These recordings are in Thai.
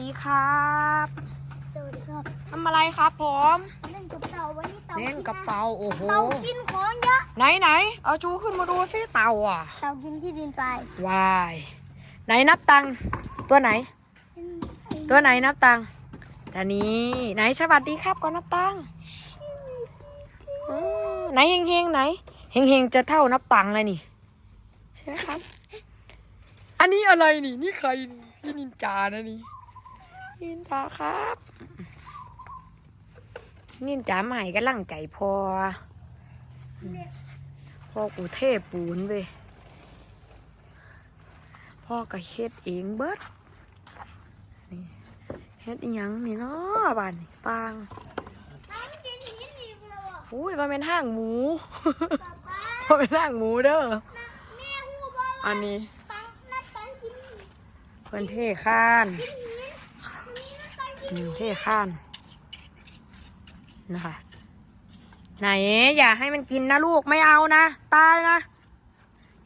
ดีครับสวัสดีครับทำอะไรครับผมเล่นกับเต่าวันนี้เต่าเล่นกับกินเต่าโอ้โหเต่ากินของเยอะไหนไหนเอาจูขึ้นมาดูสิเต่าอะเต่ากินขี้ดินทรายวายไหนนับตังค์ตัวไหน ตัวไหนนับตังค์แต่นี้ไหนสวัสดีครับก่อนนับตังค์อ๋อไหนเฮงเฮงๆไหนเฮงเฮงๆจะเท่านับตังค์เลยนี่ใช่ไหมครับ อันนี้อะไรนี่นี่ใครนี่พี่นินจานะนี่ นินจาครับ นินจาใหม่ก็ลังใจพอ พ่อกูเทปูนเว้ยพ่อก็เฮ็ดเองเบิดนี่เฮ็ดอีหยังนี่เนาะบ้านนี่สร้างน้ำกินหินอีกแล้วอะอุ้ยมันเป็นห้างหมูป๊าป๊ามันเป็นห้างหมูเด้อแม่หูบอกอัว่านนี้ตังนัดตังกินเพื่อนเท่ข้านกินหินนี่นัดตังกินอืม เท่ข้านนะคะ ไหน อย่าให้มันกินนะลูกไม่เอานะ ตายนะ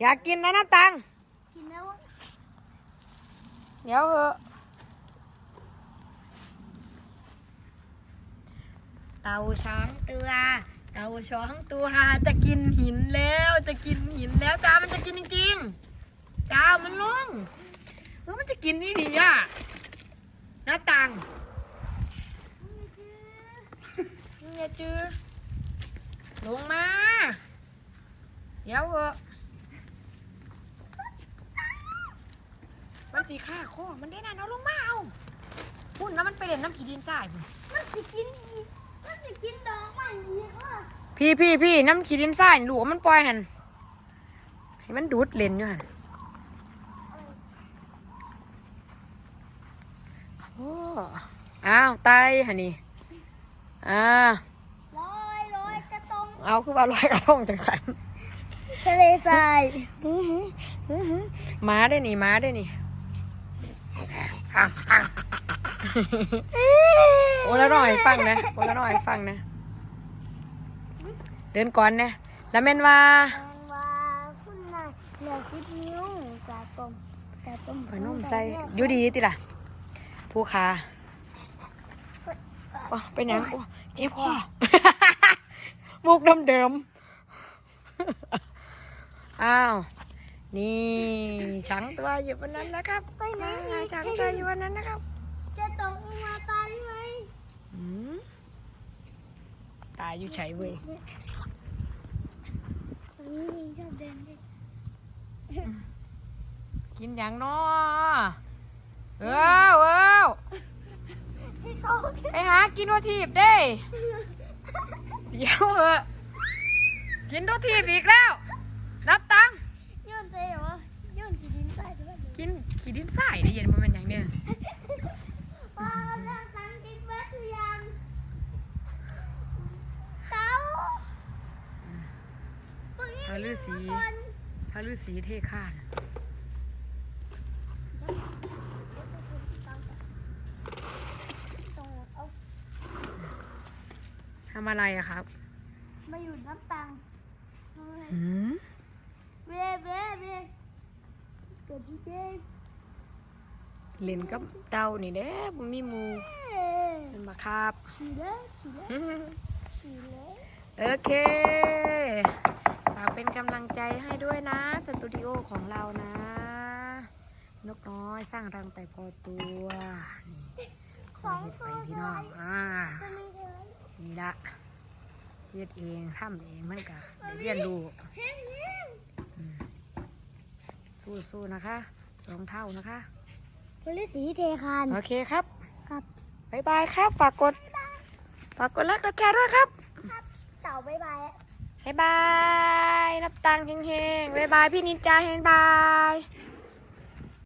อย่ากินนะน้ำตังกินแล้วเดี๋ยวเหอะเต่าช้างตัวเต่าช้างตัวจะกินหินแล้วจะกินหินแล้วจ้ามันจะกินจริงๆจ้ามันลงเออมันจะกินนี่ดีอะหน้าตัง เนี่ยจือลงมา เดี๋ยวเหอะมันสีข้าคอมันได้นะเอาลงมาเอาพุ่นแล้วมันไปเล่นน้ำขีดินทรายพุ่นมันจะกินอีกมันจะกินดอกมันอีกว่ะพี่พี่พี่น้ำขีดินทรายหลวมันปล่อยหันให้มันดูดเล่นอยู่หันโอ้อ้าวตายหันนี่อ่า ลอยลอยกระตง เอาคือว่าลอยกระทงจังสันทะเลทรายอื้อหืออื้อหือหมาได้นี่หมาได้นี่อะอะโอ้แล้วหน่อยฟังนะโอ้แล้วหน่อยฟังนะ เดินก่อนนะแล้วแม่นว่าแมงว่าคุณนายเหลือสิบนิ้วกาต้มกาต้มขนมใส่อยู่ดีติล่ะผู้ค้าโอ้เป็นหยังโอ้เจ็บคอ มุกเดิมเดิมๆอ้าว นี่ช้างตัวอยู่บนนั้นนะครับไปไหนอ่าช้างตัวอยู่บนนั้นนะครับ จะตกลงมาตายไหมอืมตายอยู่ใช้เว้ยอันนี้ลิงชอบเดินเล่นกินอย่างน้อเอ้าเอ้าที่เขาไปหากินวัตถีบเด้เดี๋ยวเหอะกินวัตถีบอีกแล้ว นับตังค์โยนใจเหรอโยนกี่ดินใส่ด้วยกินขี้ดินทรายได้เย็นมันเป็นอย่างเนี้ยว้าวแล้วตังกินเบิร์ดทุกอย่างเต้าพระฤาษีพระฤาษีเทข้าน ทำอะไรอะครับมาอยู่น้ำตังหืมเว้เว้เว้เกิดที่เจ๊เล่นกับเต่านี่เด้บ่มีหมูเป็นบักครับขี่เลยขี่เลยอื้อขี่เลยโอเค ฝากเป็นกำลังใจให้ด้วยนะ สตูดิโอของเรานะ นกน้อยสร้างรังแต่พอตัว นี่คอยเฮ็ดไปพี่น้องอ่า จะไม่เห็น นี่ละ เฮ็ดเองทำเองมันก็ได้เรียนรู้เห็นเห็นสู้ๆนะคะสองเท่านะคะพลิสีเทคานโอเคครับ ครับบ๊ายบายครับ ฝากกด ฝากกดไลค์กดแชร์ด้วยครับเต่าบายบายบ๊ายบายนับตังค์เฮงๆบ๊ายบาย พี่นินจาเฮงบาย